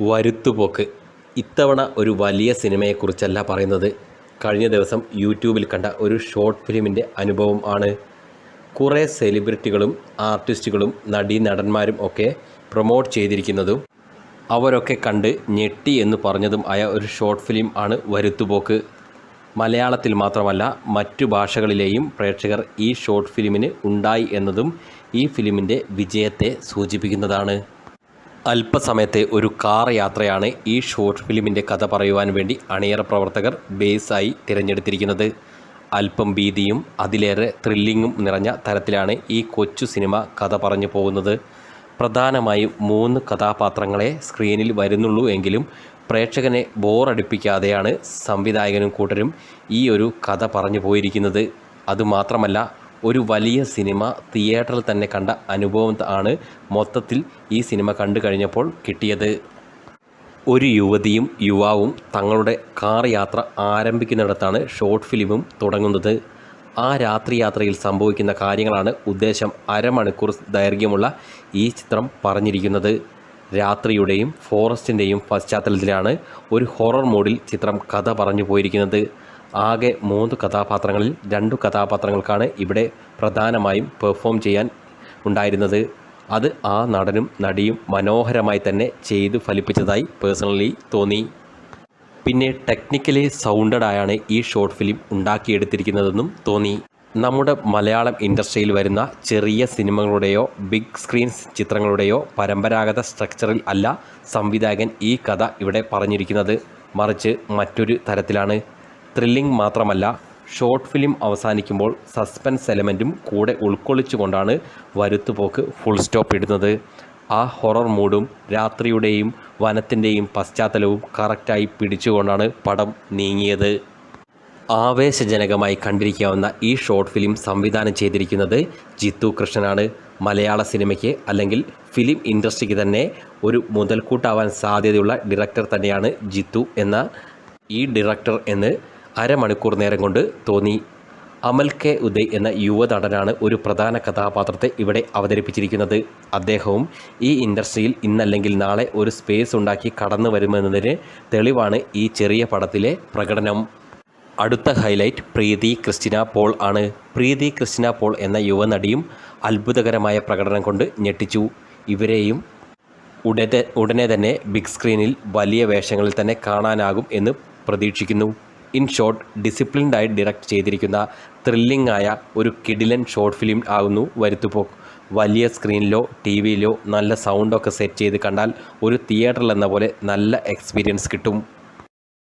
വരുത്തുപോക്ക്. ഇത്തവണ ഒരു വലിയ സിനിമയെക്കുറിച്ചല്ല പറയുന്നത്. കഴിഞ്ഞ ദിവസം യൂട്യൂബിൽ കണ്ട ഒരു ഷോർട്ട് ഫിലിമിന്റെ അനുഭവം ആണ്. കുറേ സെലിബ്രിറ്റികളും ആർട്ടിസ്റ്റുകളും നടീനടന്മാരും ഒക്കെ പ്രൊമോട്ട് ചെയ്തിരിക്കുന്നതും അവരൊക്കെ കണ്ട് ഞെട്ടി എന്ന് പറഞ്ഞതും ആയ ഒരു ഷോർട്ട് ഫിലിം ആണ് വരുത്തുപോക്ക്. മലയാളത്തിൽ മാത്രമല്ല മറ്റു ഭാഷകളിലെയും പ്രേക്ഷകർ ഈ ഷോർട്ട് ഫിലിമിന് ഉണ്ടായി എന്നതും ഈ ഫിലിമിന്റെ വിജയത്തെ സൂചിപ്പിക്കുന്നതാണ്. അല്പസമയത്തെ ഒരു കാർ യാത്രയാണ് ഈ ഷോർട്ട് ഫിലിമിന്റെ കഥ പറയുവാൻ വേണ്ടി അണിയറ പ്രവർത്തകർ ബേസായി തിരഞ്ഞെടുത്തിരിക്കുന്നത്. അല്പം ഭീതിയും അതിലേറെ ത്രില്ലിങ്ങും നിറഞ്ഞ തരത്തിലാണ് ഈ കൊച്ചു സിനിമ കഥ പറഞ്ഞു പോകുന്നത്. പ്രധാനമായും മൂന്ന് കഥാപാത്രങ്ങളെ സ്ക്രീനിൽ വരുന്നുള്ളൂ എങ്കിലും പ്രേക്ഷകനെ ബോറടിപ്പിക്കാതെയാണ് സംവിധായകനും കൂട്ടരും ഈ ഒരു കഥ പറഞ്ഞു പോയിരിക്കുന്നത്. അതുമാത്രമല്ല ഒരു വലിയ സിനിമ തിയേറ്ററിൽ തന്നെ കണ്ട അനുഭവം ആണ് മൊത്തത്തിൽ ഈ സിനിമ കണ്ടു കഴിഞ്ഞപ്പോൾ കിട്ടിയത്. ഒരു യുവതിയും യുവാവും തങ്ങളുടെ കാർ യാത്ര ആരംഭിക്കുന്നിടത്താണ് ഷോർട്ട് ഫിലിമും തുടങ്ങുന്നത്. ആ രാത്രി യാത്രയിൽ സംഭവിക്കുന്ന കാര്യങ്ങളാണ് ഉദ്ദേശം. അരമണിക്കൂർ ദൈർഘ്യമുള്ള ഈ ചിത്രം പറഞ്ഞിരിക്കുന്നത്. രാത്രിയുടെയും ഫോറസ്റ്റിന്റെയും പശ്ചാത്തലത്തിലാണ് ഒരു ഹൊറർ മോഡിൽ ചിത്രം കഥ പറഞ്ഞു പോയിരിക്കുന്നത്. ആകെ മൂന്ന് കഥാപാത്രങ്ങളിൽ രണ്ടു കഥാപാത്രങ്ങൾക്കാണ് ഇവിടെ പ്രധാനമായും പെർഫോം ചെയ്യാൻ ഉണ്ടായിരുന്നത്. അത് ആ നടനും നടിയും മനോഹരമായി തന്നെ ചെയ്തു ഫലിപ്പിച്ചതായി പേഴ്സണലി തോന്നി. പിന്നെ ടെക്നിക്കലി സൗണ്ടഡായാണ് ഈ ഷോർട്ട് ഫിലിം ഉണ്ടാക്കിയെടുത്തിരിക്കുന്നതെന്നും തോന്നി. നമ്മുടെ മലയാളം ഇൻഡസ്ട്രിയിൽ വരുന്ന ചെറിയ സിനിമകളുടെയോ ബിഗ് സ്ക്രീൻ ചിത്രങ്ങളുടെയോ പരമ്പരാഗത സ്ട്രക്ചറിൽ അല്ല സംവിധായകൻ ഈ കഥ ഇവിടെ പറഞ്ഞിരിക്കുന്നത്. മറിച്ച് മറ്റൊരു തരത്തിലാണ്. ത്രില്ലിംഗ് മാത്രമല്ല ഷോർട്ട് ഫിലിം അവസാനിക്കുമ്പോൾ സസ്പെൻസ് എലമെന്റും കൂടെ ഉൾക്കൊള്ളിച്ചുകൊണ്ടാണ് വരുത്തുപോക്ക് ഫുൾ സ്റ്റോപ്പ് ഇടുന്നത്. ആ ഹൊറർ മൂഡും രാത്രിയുടെയും വനത്തിന്റെയും പശ്ചാത്തലവും കറക്റ്റായി പിടിച്ചുകൊണ്ടാണ് പടം നീങ്ങിയത്. ആവേശജനകമായി കണ്ടിരിക്കാവുന്ന ഈ ഷോർട്ട് ഫിലിം സംവിധാനം ചെയ്തിരിക്കുന്നത് ജിത്തു കൃഷ്ണനാണ്. മലയാള സിനിമയ്ക്ക് അല്ലെങ്കിൽ ഫിലിം ഇൻഡസ്ട്രിക്ക് തന്നെ ഒരു മുതൽക്കൂട്ടാവാൻ സാധ്യതയുള്ള ഡയറക്ടർ തന്നെയാണ് ജിത്തു എന്ന ഈ ഡയറക്ടർ എന്ന് അരമണിക്കൂർ നേരം കൊണ്ട് തോന്നി അമൽ കെ ഉദയ് എന്ന യുവനടനാണ് ഒരു പ്രധാന കഥാപാത്രത്തെ ഇവിടെ അവതരിപ്പിച്ചിരിക്കുന്നത്. അദ്ദേഹവും ഈ ഇൻഡസ്ട്രിയിൽ ഇന്നല്ലെങ്കിൽ നാളെ ഒരു സ്പേസ് ഉണ്ടാക്കി കടന്നു വരുമെന്നതിന് തെളിവാണ് ഈ ചെറിയ പടത്തിലെ പ്രകടനം. അടുത്ത ഹൈലൈറ്റ് പ്രീതി ക്രിസ്റ്റിന പോൾ ആണ്. പ്രീതി ക്രിസ്റ്റിന പോൾ എന്ന യുവനടിയും അത്ഭുതകരമായ പ്രകടനം കൊണ്ട് ഞെട്ടിച്ചു. ഇവരെയും ഉടനെ ഉടനെ തന്നെ ബിഗ് സ്ക്രീനിൽ വലിയ വേഷങ്ങളിൽ തന്നെ കാണാനാകും എന്ന് പ്രതീക്ഷിക്കുന്നു. ഇൻ ഷോർട്ട് ഡിസിപ്ലിൻഡായി ഡിറക്റ്റ് ചെയ്തിരിക്കുന്ന ത്രില്ലിംഗ് ആയ ഒരു കിഡിലൻ ഷോർട്ട് ഫിലിം ആകുന്നു വരുത്തുപോക്ക്. വലിയ സ്ക്രീനിലോ ടി വിയിലോ നല്ല സൗണ്ടൊക്കെ സെറ്റ് ചെയ്ത് കണ്ടാൽ ഒരു തിയേറ്ററിൽ എന്ന പോലെ നല്ല എക്സ്പീരിയൻസ് കിട്ടും.